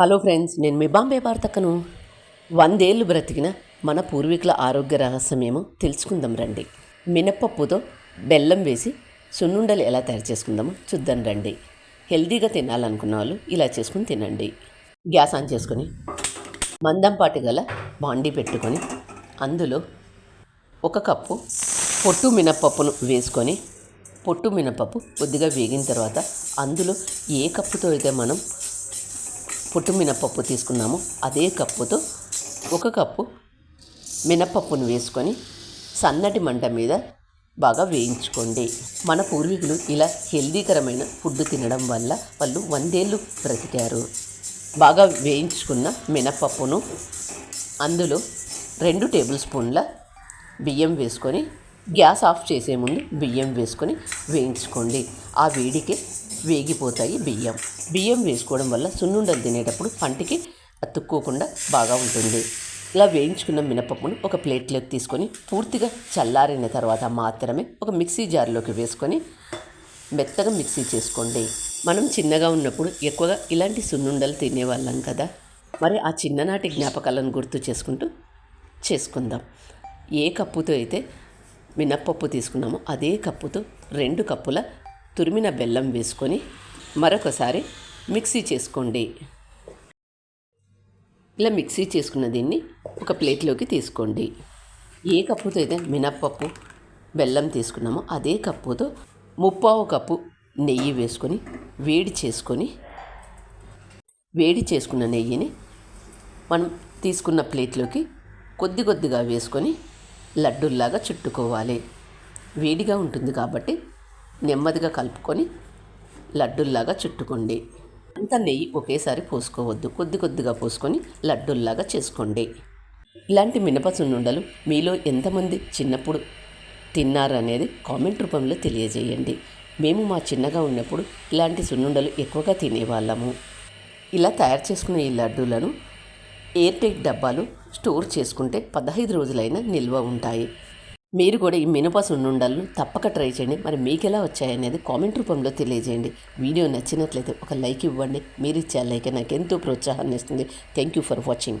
Hello friends నేను మీ బాంబే వార్తకను. వందేళ్ళు బ్రతికిన మన పూర్వీకుల ఆరోగ్య రహస్యమేమో తెలుసుకుందాం రండి. మినప్పప్పుతో బెల్లం వేసి సున్నుండలు ఎలా తయారు చేసుకుందామో చూద్దాం రండి. హెల్దీగా తినాలనుకున్న వాళ్ళు ఇలా చేసుకుని తినండి. గ్యాస్ ఆన్ చేసుకొని మందంపాటి గల బాండీ పెట్టుకొని అందులో ఒక కప్పు పొట్టు మినప్పప్పును వేసుకొని పొట్టు మినపప్పు కొద్దిగా వేగిన తర్వాత అందులో ఏ కప్పుతో అయితే మనం పుట్టు మినపప్పు తీసుకున్నాము. అదే కప్పుతో ఒక కప్పు మినపప్పును వేసుకొని సన్నటి మంట మీద బాగా వేయించుకోండి. మన పూర్వీకులు ఇలా హెల్దీకరమైన ఫుడ్ తినడం వల్ల వాళ్ళు వందేళ్ళు బ్రతికారు. బాగా వేయించుకున్న మినపప్పును అందులో రెండు టేబుల్ స్పూన్ల బియ్యం వేసుకొని గ్యాస్ ఆఫ్ చేసే ముందు బియ్యం వేసుకొని వేయించుకోండి. ఆ వేడికి వేగిపోతాయి బియ్యం. బియ్యం వేసుకోవడం వల్ల సున్నుండలు తినేటప్పుడు పంటికి అతుక్కోకుండా బాగా ఉంటుంది. ఇలా వేయించుకున్న మినపప్పును ఒక ప్లేట్లోకి తీసుకొని పూర్తిగా చల్లారిన తర్వాత మాత్రమే ఒక మిక్సీ జార్లోకి వేసుకొని మెత్తగా మిక్సీ చేసుకోండి. మనం చిన్నగా ఉన్నప్పుడు ఎక్కువగా ఇలాంటి సున్నుండలు తినేవాళ్ళం కదా. మరి ఆ చిన్ననాటి జ్ఞాపకాలను గుర్తు చేసుకుంటూ చేసుకుందాం. ఏ కప్పుతో అయితే మినప్పప్పు తీసుకున్నామో అదే కప్పుతో రెండు కప్పుల తురిమిన బెల్లం వేసుకొని మరొకసారి మిక్సీ చేసుకోండి. ఇలా మిక్సీ చేసుకున్న దీన్ని ఒక ప్లేట్లోకి తీసుకోండి. ఏ కప్పుతో అయితే మినప్పప్పు బెల్లం తీసుకున్నామో అదే కప్పుతో ముప్పావు కప్పు నెయ్యి వేసుకొని వేడి చేసుకొని వేడి చేసుకున్న నెయ్యిని మనం తీసుకున్న ప్లేట్లోకి కొద్ది కొద్దిగా వేసుకొని లడ్డూల్లాగా చుట్టుకోవాలి. వేడిగా ఉంటుంది కాబట్టి నెమ్మదిగా కలుపుకొని లడ్డుల్లాగా చుట్టుకోండి. అంత నెయ్యి ఒకేసారి పోసుకోవద్దు. కొద్ది కొద్దిగా పోసుకొని లడ్డుల్లాగా చేసుకోండి. ఇలాంటి మినప సున్నుండలు మీలో ఎంతమంది చిన్నప్పుడు తిన్నారనేది కామెంట్ రూపంలో తెలియజేయండి. మేము మా చిన్నగా ఉన్నప్పుడు ఇలాంటి సున్నుండలు ఎక్కువగా తినేవాళ్ళము. ఇలా తయారు చేసుకున్న ఈ లడ్డూలను ఎయిర్ డబ్బాలు స్టోర్ చేసుకుంటే పదహైదు రోజులైనా నిల్వ ఉంటాయి. మీరు కూడా ఈ మినప సున్నుండలను తప్పక ట్రై చేయండి. మరి మీకు ఎలా వచ్చాయనేది కామెంట్ రూపంలో తెలియజేయండి. వీడియో నచ్చినట్లయితే ఒక లైక్ ఇవ్వండి. మీరు ఇచ్చే లైక్ నాకు ఎంతో ప్రోత్సాహాన్ని ఇస్తుంది. Thank you for watching